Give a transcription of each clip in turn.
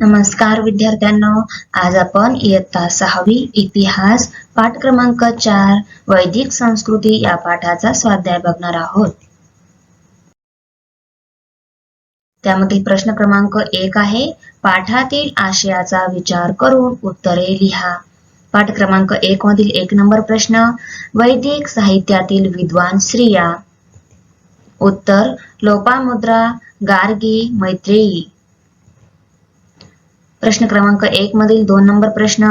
नमस्कार विद्यार्थ्यांनो आज आपण इयत्ता सहावी इतिहास पाठ क्रमांक चार वैदिक संस्कृती या पाठाचा स्वाध्याय बघणार आहोत. त्यामध्ये प्रश्न क्रमांक एक आहे पाठातील आशयाचा विचार करून उत्तरे लिहा. पाठ क्रमांक एक मधील एक नंबर प्रश्न वैदिक साहित्यातील विद्वान स्त्रिया. उत्तर लोपामुद्रा गार्गी मैत्रेयी. प्रश्न क्रमांक एक मधील दोन नंबर प्रश्न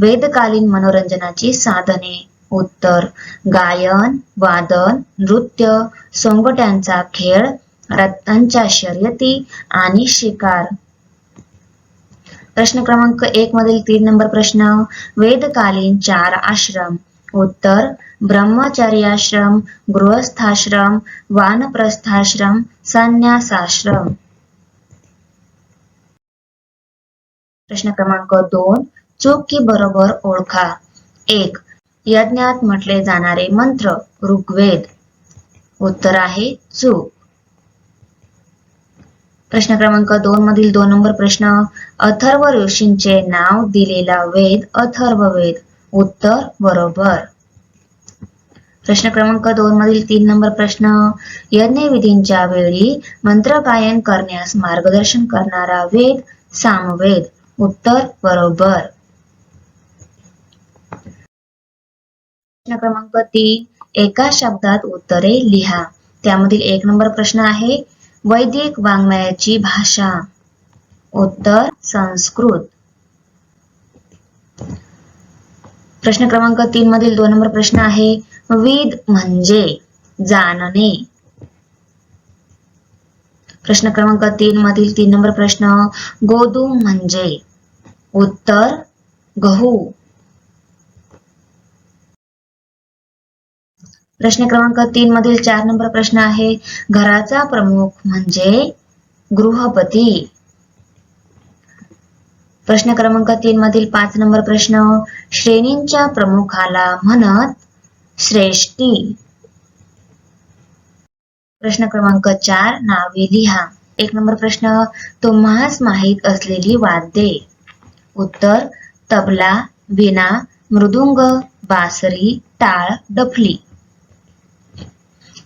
वेदकालीन मनोरंजनाची साधने. उत्तर गायन वादन नृत्य सोंगट्यांचा खेळ रथांच्या शर्यती आणि शिकार. प्रश्न क्रमांक एक मधील तीन नंबर प्रश्न वेदकालीन चार आश्रम. उत्तर ब्रह्मचर्याश्रम गृहस्थाश्रम वानप्रस्थाश्रम संन्यासाश्रम. प्रश्न क्रमांक दोन चूक की बरोबर ओळखा. एक यज्ञात म्हटले जाणारे मंत्र ऋग्वेद. उत्तर आहे चूक. प्रश्न क्रमांक दोन मधील दोन नंबर प्रश्न अथर्व ऋषींचे नाव दिलेला वेद अथर्व वेद. उत्तर बरोबर. प्रश्न क्रमांक दोन मधील तीन नंबर प्रश्न यज्ञविधींच्या वेळी मंत्र गायन करण्यास मार्गदर्शन करणारा वेद सामवेद. उत्तर बरोबर. प्रश्न क्रमांक तीन एका शब्दात उत्तरे लिहा. त्यामधील एक नंबर प्रश्न आहे वैदिक वाङ्मयाची भाषा. उत्तर संस्कृत. प्रश्न क्रमांक तीन मधील दोन नंबर प्रश्न आहे विद म्हणजे जाणणे. प्रश्न क्रमांक तीन मधील तीन नंबर प्रश्न. गोधूम म्हणजे उत्तर गहू. प्रश्न क्रमांक तीन मधील चार नंबर प्रश्न आहे घराचा प्रमुख म्हणजे गृहपती. प्रश्न क्रमांक तीन मधील पाच नंबर प्रश्न श्रेणींच्या प्रमुखाला म्हणत श्रेष्ठी. प्रश्न क्रमांक चार नावे लिहा. एक नंबर प्रश्न. तुम्हास माहीत असलेली वाद्ये. उत्तर तबला विना मृदुंग बासरी टाळ डफली.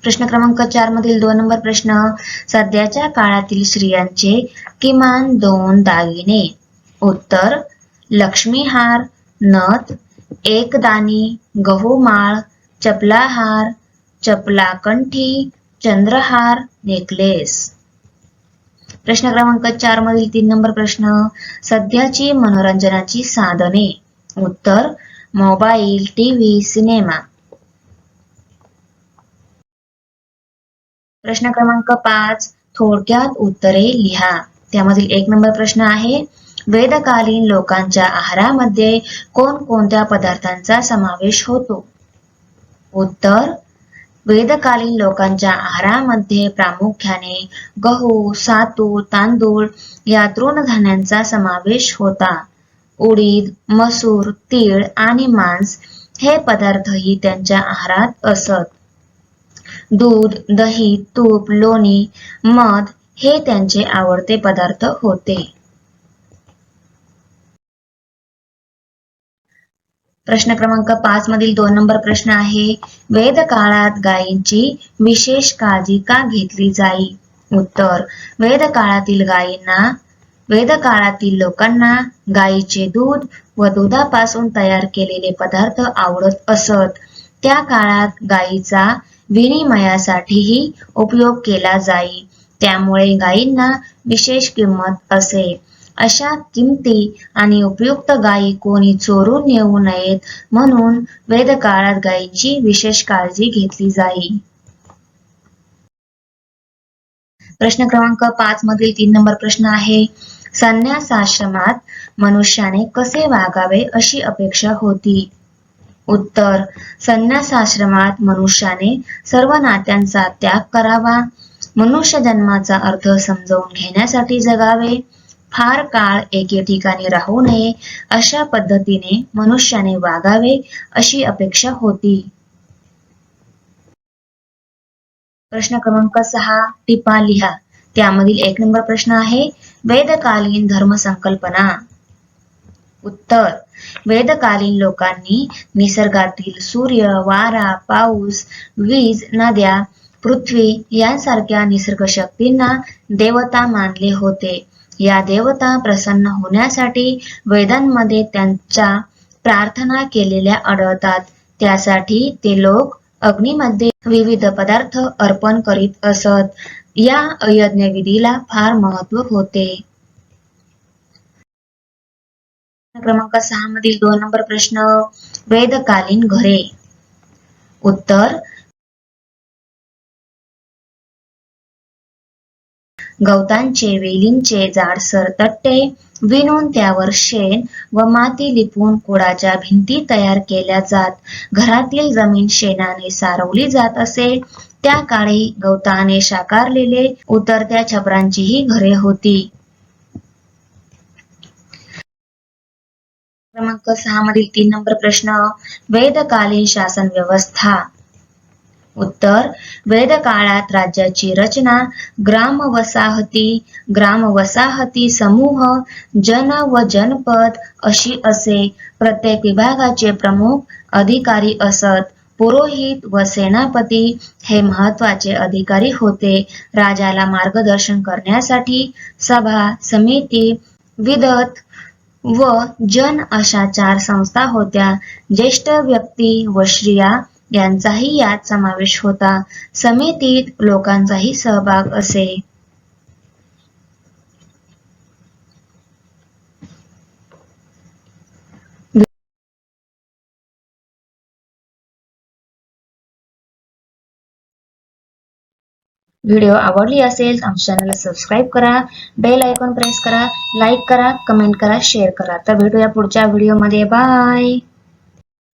प्रश्न क्रमांक चार मधील दोन नंबर प्रश्न. सध्याच्या काळातील स्त्रियांचे किमान दोन दागिने. उत्तर लक्ष्मीहार नथ एकदानी गहूमाळ चपलाहार चपलाकंठी चंद्रहार नेकलेस. प्रश्न क्रमांक चार मधील तीन नंबर प्रश्न सध्याची मनोरंजनाची साधने. उत्तर मोबाईल टीव्ही सिनेमा. प्रश्न क्रमांक पाच थोडक्यात उत्तरे लिहा. त्यामधील एक नंबर प्रश्न आहे वेदकालीन लोकांच्या आहारामध्ये कोणकोणत्या पदार्थांचा समावेश होतो? उत्तर वेदकालीन लोकांच्या आहारामध्ये प्रामुख्याने गहू सातू तांदूळ या तृणधान्यांचा समावेश होता. उडीद मसूर तीळ आणि मांस हे पदार्थही त्यांच्या आहारात असत. दूध दही तूप लोणी मध हे त्यांचे आवडते पदार्थ होते. प्रश्न क्रमांक पाच मधील दोन नंबर प्रश्न आहे वेद काळात गायींची विशेष काळजी का घेतली जाई? उत्तर वेद काळातील गायींना वेद काळातील लोकांना गायीचे दूध व दुधापासून तयार केलेले पदार्थ आवडत असत. त्या काळात गायीचा विनिमयासाठीही उपयोग केला जाई. त्यामुळे गायींना विशेष किंमत असे. अशा किमती आणि उपयुक्त गायी कोणी चोरून नेऊ नयेत म्हणून वेदकाळात गायींची विशेष काळजी घेतली जाई. प्रश्न क्रमांक पाच मधील तीन नंबर प्रश्न आहे संन्यासाश्रमात मनुष्याने कसे वागावे अशी अपेक्षा होती? उत्तर संन्यासाश्रमात मनुष्याने सर्व नात्यांचा त्याग करावा. मनुष्य जन्माचा अर्थ समजावून घेण्यासाठी जगावे. फार काळ एके ठिकाणी राहू नये अशा पद्धतीने मनुष्याने वागावे अशी अपेक्षा होती. प्रश्न क्रमांक सहा टिपा लिहा. त्यामधील एक नंबर प्रश्न आहे वेदकालीन धर्म संकल्पना उत्तर वेदकालीन लोकांनी निसर्गातील सूर्य वारा पाऊस वीज नद्या पृथ्वी यांसारख्या निसर्ग शक्तींना देवता मानले होते. या देवता प्रसन्न होण्यासाठी वेदांमध्ये त्यांच्या प्रार्थना केलेल्या आढळतात. त्यासाठी ते लोक अग्नीमध्ये विविध पदार्थ अर्पण करीत असत. या यज्ञविधीला फार महत्त्व होते. क्रमांक सहा मधील दोन नंबर प्रश्न. वेदकालीन घरे. उत्तर गवतांचे वेलींचे जाडसर तट्टे विणून त्यावर शेण व माती लिपून कुडाच्या भिंती तयार केल्या जात. घरातील जमीन शेणाने सारवली जात असे. त्या काळी गवताने साकारलेले उतरत्या छपरांचीही घरे होती. क्रमांक सहा मधील तीन नंबर प्रश्न. वेदकालीन शासन व्यवस्था. उत्तर. वेद काळात राज्याची रचना ग्राम वसाहती ग्राम वसाहती समूह जन व जनपद अशी असे प्रत्येक विभागाचे प्रमुख अधिकारी असत. पुरोहित व सेनापती हे महत्त्वाचे अधिकारी होते. राजाला मार्गदर्शन करण्यासाठी सभा समिती विदत व जन अशा चार संस्था होत्या. ज्येष्ठ व्यक्ती व स्त्रिया यांचाही यात समावेश होता. समितीत लोकांचाही सहभाग असे. व्हिडिओ आवडली असेल तर आमच्या चॅनलला सबस्क्राईब करा बेल आयकॉन प्रेस करा लाईक करा कमेंट करा शेअर करा. तर भेटूया पुढच्या व्हिडिओमध्ये. बाय!